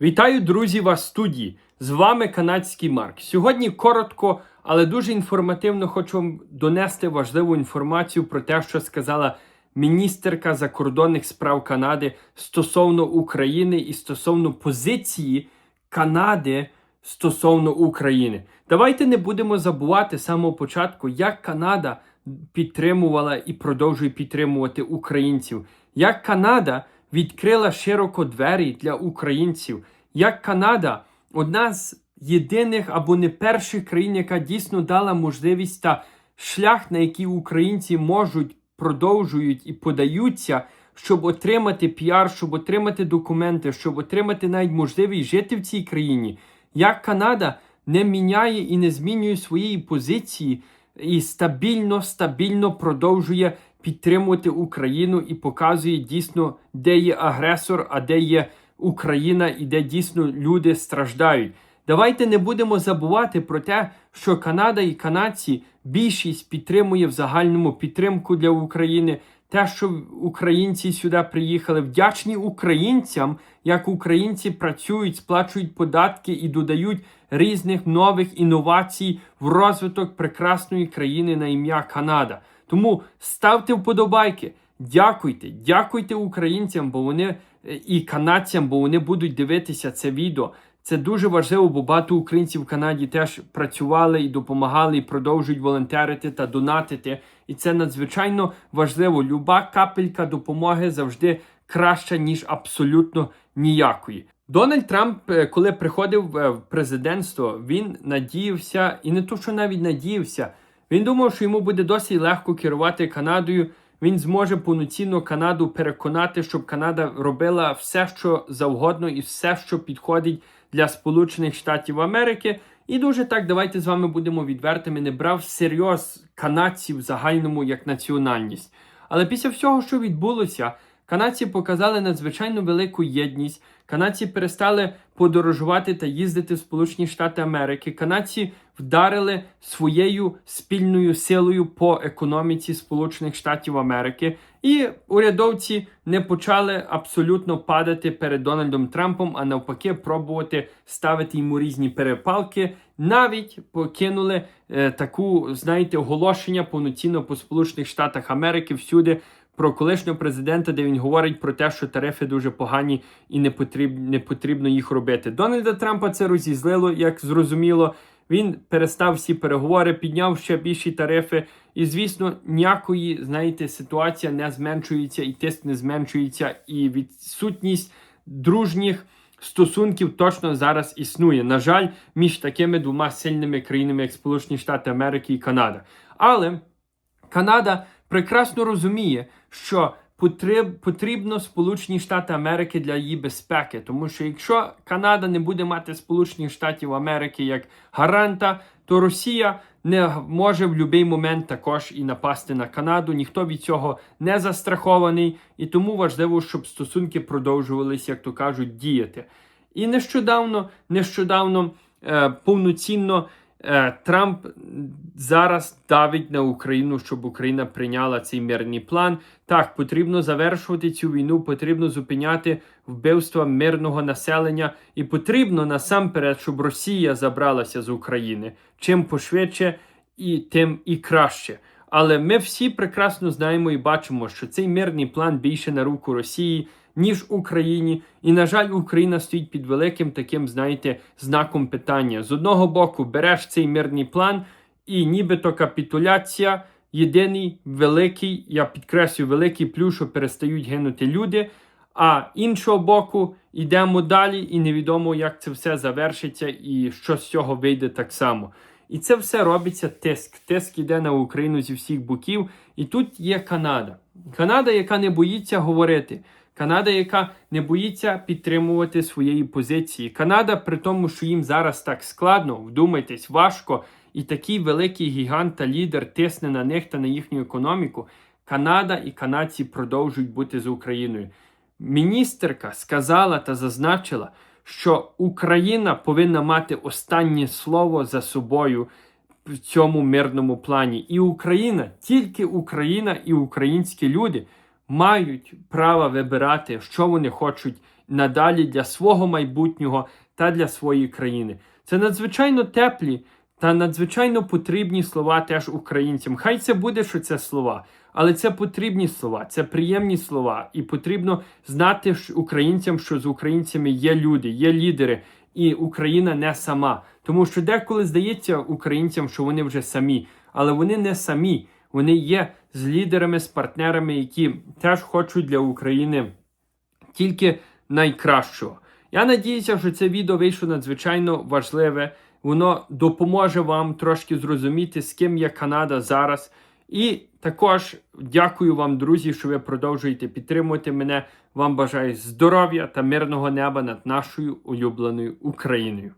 Вітаю, друзі, вас студії. З вами канадський Марк. Сьогодні коротко, але дуже інформативно хочу вам донести важливу інформацію про те, що сказала міністерка закордонних справ Канади стосовно України і стосовно позиції Канади стосовно України. Давайте не будемо забувати з самого початку, як Канада підтримувала і продовжує підтримувати українців, як Канада відкрила широко двері для українців, як Канада одна з єдиних або не перших країн, яка дійсно дала можливість та шлях, на який українці можуть продовжують і подаються, щоб отримати піар, щоб отримати документи, щоб отримати навіть можливість жити в цій країні. Як Канада не міняє і не змінює своєї позиції і стабільно, стабільно продовжує підтримувати Україну і показує дійсно, де є агресор, а де є Україна і де дійсно люди страждають. Давайте не будемо забувати про те, що Канада і канадці більшість підтримує в загальному підтримку для України. Те, що українці сюди приїхали, вдячні українцям, як українці працюють, сплачують податки і додають різних нових інновацій в розвиток прекрасної країни на ім'я Канада. Тому ставте вподобайки, дякуйте, дякуйте українцям, бо вони е, і канадцям, бо вони будуть дивитися це відео. Це дуже важливо, бо багато українців в Канаді теж працювали і допомагали, і продовжують волонтерити та донатити. І це надзвичайно важливо. Люба капелька допомоги завжди краща, ніж абсолютно ніякої. Дональд Трамп, е, коли приходив е, в президентство, він надіявся, і не то, що навіть надіявся, він думав, що йому буде досить легко керувати Канадою. Він зможе повноцінно Канаду переконати, щоб Канада робила все, що завгодно, і все, що підходить для Сполучених Штатів Америки. І дуже так, давайте з вами будемо відвертими. Не брав всерйоз канадців загальному як національність. Але після всього, що відбулося, канадці показали надзвичайно велику єдність. Канадці перестали подорожувати та їздити в Сполучені Штати Америки. Канадці вдарили своєю спільною силою по економіці Сполучених Штатів Америки, і урядовці не почали абсолютно падати перед Дональдом Трампом, а навпаки, пробувати ставити йому різні перепалки. Навіть покинули е, таку, знаєте, оголошення повноцінно по Сполучених Штатах Америки всюди про колишнього президента, де він говорить про те, що тарифи дуже погані і не потрібно, не потрібно їх робити. Дональда Трампа це розізлило, як зрозуміло. Він перестав всі переговори, підняв ще більші тарифи. І, звісно, ніякої, знаєте, ситуація не зменшується, і тиск не зменшується, і відсутність дружніх стосунків точно зараз існує. На жаль, між такими двома сильними країнами, як Сполучені Штати Америки і Канада. Але Канада прекрасно розуміє, що потрібно Сполучені Штати Америки для її безпеки. Тому що якщо Канада не буде мати Сполучених Штатів Америки як гаранта, то Росія не може в будь-який момент також і напасти на Канаду. Ніхто від цього не застрахований, і тому важливо, щоб стосунки продовжувалися, як то кажуть, діяти. І нещодавно, нещодавно е, повноцінно. Е, Трамп зараз давить на Україну, щоб Україна прийняла цей мирний план. Так, потрібно завершувати цю війну, потрібно зупиняти вбивства мирного населення, і потрібно насамперед, щоб Росія забралася з України чим пошвидше і тим і краще. Але ми всі прекрасно знаємо і бачимо, що цей мирний план більше на руку Росії ніж Україні. І, на жаль, Україна стоїть під великим таким, знаєте, знаком питання. З одного боку, береш цей мирний план, і нібито капітуляція. Єдиний великий, я підкреслюю, великий плюс, що перестають гинути люди. А іншого боку, йдемо далі, і невідомо, як це все завершиться, і що з цього вийде так само. І це все робиться тиск. Тиск іде на Україну зі всіх боків. І тут є Канада. Канада, яка не боїться говорити. Канада, яка не боїться підтримувати своєї позиції. Канада, при тому, що їм зараз так складно, вдумайтесь, важко, і такий великий гігант та лідер тисне на них та на їхню економіку. Канада і канадці продовжують бути з Україною. Міністерка сказала та зазначила, що Україна повинна мати останнє слово за собою в цьому мирному плані. І Україна, тільки Україна і українські люди мають право вибирати, що вони хочуть надалі для свого майбутнього та для своєї країни. Це надзвичайно теплі та надзвичайно потрібні слова теж українцям. Хай це буде, що це слова, але це потрібні слова, це приємні слова, і потрібно знати українцям, що з українцями є люди, є лідери, і Україна не сама. Тому що деколи здається українцям, що вони вже самі, але вони не самі. Вони є з лідерами, з партнерами, які теж хочуть для України тільки найкращого. Я надіюся, що це відео вийшло надзвичайно важливе. Воно допоможе вам трошки зрозуміти, з ким є Канада зараз. І також дякую вам, друзі, що ви продовжуєте підтримувати мене. Вам бажаю здоров'я та мирного неба над нашою улюбленою Україною.